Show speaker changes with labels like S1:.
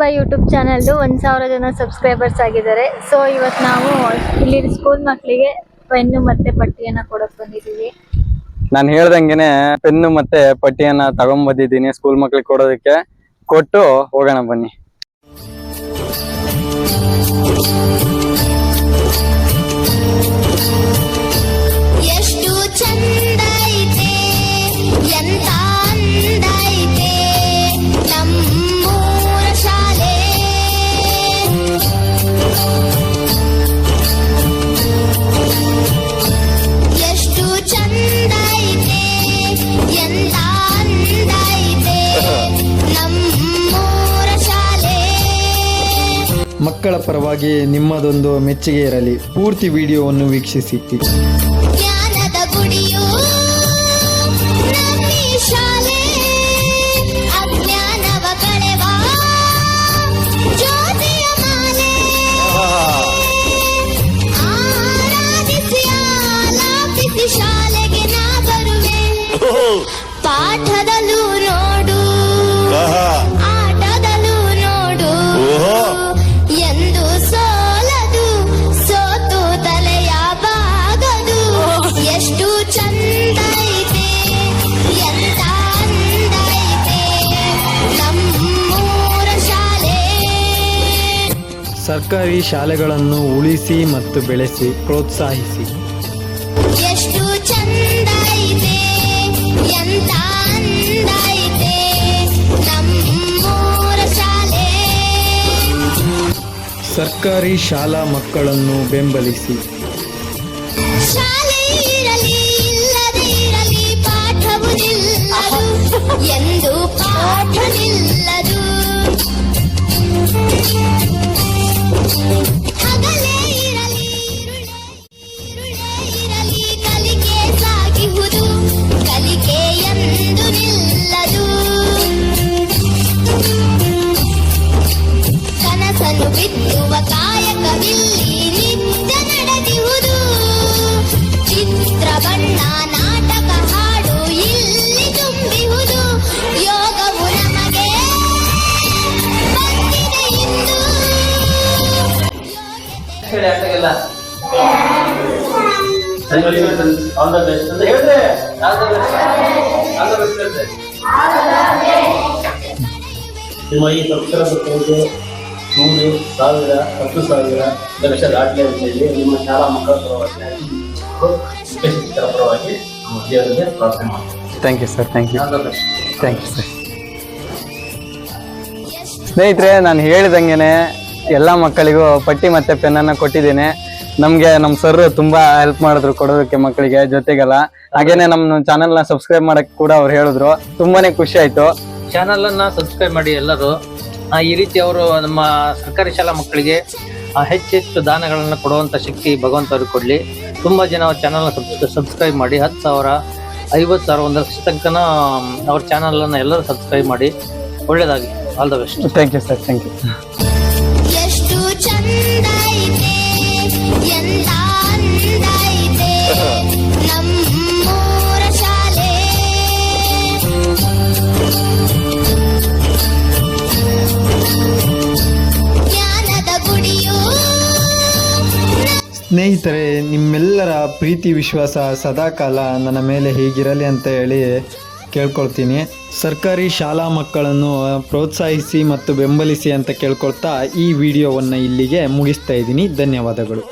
S1: ಬಾಯ್ YouTube ಚಾನಲ್ದು ಒಂದು ಸಾವಿರ ಜನ ಸಬ್ಸ್ಕ್ರೈಬರ್ಸ್ ಆಗಿದ್ದಾರೆ. ಸೊ ಇವತ್ತು ನಾವು ಇಲ್ಲಿ ಸ್ಕೂಲ್ ಮಕ್ಕಳಿಗೆ ಪೆನ್ನು ಮತ್ತೆ ಪಟ್ಟಿಯನ್ನ ಕೊಡಕ್ ಬಂದಿದ್ದೀವಿ.
S2: ನಾನು ಹೇಳ್ದಂಗೆನೆ ಪೆನ್ನು ಮತ್ತೆ ಪಟ್ಟಿಯನ್ನ ತಗೊಂಬಂದಿದ್ದೀನಿ ಸ್ಕೂಲ್ ಮಕ್ಳಿಗೆ ಕೊಡೋದಕ್ಕೆ. ಕೊಟ್ಟು ಹೋಗೋಣ ಬನ್ನಿ.
S3: ಮಕ್ಕಳ ಪರವಾಗಿ ನಿಮ್ಮದೊಂದು ಮೆಚ್ಚುಗೆ ಇರಲಿ. ಪೂರ್ತಿ ವಿಡಿಯೋವನ್ನು ವೀಕ್ಷಿಸಿ. ಸರ್ಕಾರಿ ಶಾಲೆಗಳನ್ನು ಉಳಿಸಿ ಮತ್ತು ಬೆಳೆಸಿ ಪ್ರೋತ್ಸಾಹಿಸಿ.
S4: ಎಷ್ಟು ಚಂದ ಐತೆ ಎಂತ ಅಂದ ಐತೆ ನಮ್ಮೂರ ಶಾಲೆ.
S3: ಸರ್ಕಾರಿ ಶಾಲಾ ಮಕ್ಕಳನ್ನು ಬೆಂಬಲಿಸಿ.
S4: ಶಾಲೆ ಇರಲಿ ಇಲ್ಲದೆ ಇರಲಿ ಪಾಠವು ನಿಲ್ಲದು. ಎಂದು ಪಾಠ ನಿಲ್ಲದು. ಬಣ್ಣ ನಾಟಕ ಹಾಡು ಇಲ್ಲಿ ತುಂಬಿಹುದು ಯೋಗವು ನಮಗೆ ಬಂದಿದೆ ಇಂದು.
S5: ಆಲ್ ದ ಬೆಸ್ಟ್ ಅಂತ ಹೇಳ್ರೆ all the best all the best ನಿಮ್ಮ ಈ ಸಬ್ಸ್ಕ್ರೈಬರ್ಗಳಿಗೆ ನೂರು ಸಾವಿರ ಹತ್ತು ಸಾವಿರ ಒಂದು ಲಕ್ಷ ದಾಟಲಿ ಅಂತ ಹೇಳಿ ನಿಮ್ಮ ಶಾಲಾ ಮಕ್ಕಳ ಪರವಾಗಿ. ಪರವಾಗಿ ದೇವರಿಗೆ ಪ್ರಾರ್ಥನೆ ಮಾಡ್ತೀವಿ.
S2: Thank you sir thank you thank you sir ಸ್ನೇಹಿತರೆ ನಾನು ಹೇಳಿದಂಗೆನೆ ಎಲ್ಲ ಮಕ್ಕಳಿಗೂ ಪಟ್ಟಿ ಮತ್ತೆ ಪೆನ್ನನ್ನು ಕೊಟ್ಟಿದ್ದೀನಿ. ನಮಗೆ ನಮ್ಮ ಸರ್ ತುಂಬಾ ಹೆಲ್ಪ್ ಮಾಡಿದ್ರು ಕೊಡೋದಕ್ಕೆ ಮಕ್ಕಳಿಗೆ ಜೊತೆಗೆಲ್ಲ. ಹಾಗೇನೆ ನಮ್ಮ ಚಾನೆಲ್ನ ಸಬ್ಸ್ಕ್ರೈಬ್ ಮಾಡಕ್ಕೆ ಕೂಡ ಅವ್ರು ಹೇಳಿದ್ರು. ತುಂಬಾನೇ ಖುಷಿ ಆಯ್ತು.
S6: ಚಾನೆಲ್ ಅನ್ನ ಸಬ್ಸ್ಕ್ರೈಬ್ ಮಾಡಿ ಎಲ್ಲರೂ. ಆ, ಈ ರೀತಿ ಅವರು ನಮ್ಮ ಸರ್ಕಾರಿ ಶಾಲಾ ಮಕ್ಕಳಿಗೆ ಆ, ಹೆಚ್ಚೆಚ್ಚು ದಾನಗಳನ್ನು ಕೊಡುವಂಥ ಶಕ್ತಿ ಭಗವಂತವ್ರಿಗೆ ಕೊಡ್ಲಿ. ತುಂಬಾ ಜನ ಅವ್ರ ಚಾನಲ್ನ ಸಬ್ಸ್ಕ್ರೈಬ್ ಮಾಡಿ, ಹತ್ತು ಸಾವಿರ ಐವತ್ತು ಸಾವಿರ ಒಂದು ಲಕ್ಷ ತನಕನ, ಅವ್ರ ಚಾನಲನ್ನು ಎಲ್ಲರೂ ಸಬ್ಸ್ಕ್ರೈಬ್ ಮಾಡಿ. ಒಳ್ಳೆಯದಾಗಿ all the best
S2: thank you sir thank you
S3: ಸ್ನೇಹಿತರೆ, ನಿಮ್ಮೆಲ್ಲರ ಪ್ರೀತಿ, ವಿಶ್ವಾಸ ಸದಾಕಾಲ ನನ್ನ ಮೇಲೆ ಹೀಗಿರಲಿ ಅಂತ ಹೇಳಿ ಕೇಳ್ಕೊಳ್ತೀನಿ. ಸರ್ಕಾರಿ ಶಾಲಾ ಮಕ್ಕಳನ್ನು ಪ್ರೋತ್ಸಾಹಿಸಿ ಮತ್ತು ಬೆಂಬಲಿಸಿ ಅಂತ ಕೇಳ್ಕೊಳ್ತಾ ಈ ವಿಡಿಯೋವನ್ನು ಇಲ್ಲಿಗೆ ಮುಗಿಸ್ತಾ ಇದ್ದೀನಿ. ಧನ್ಯವಾದಗಳು.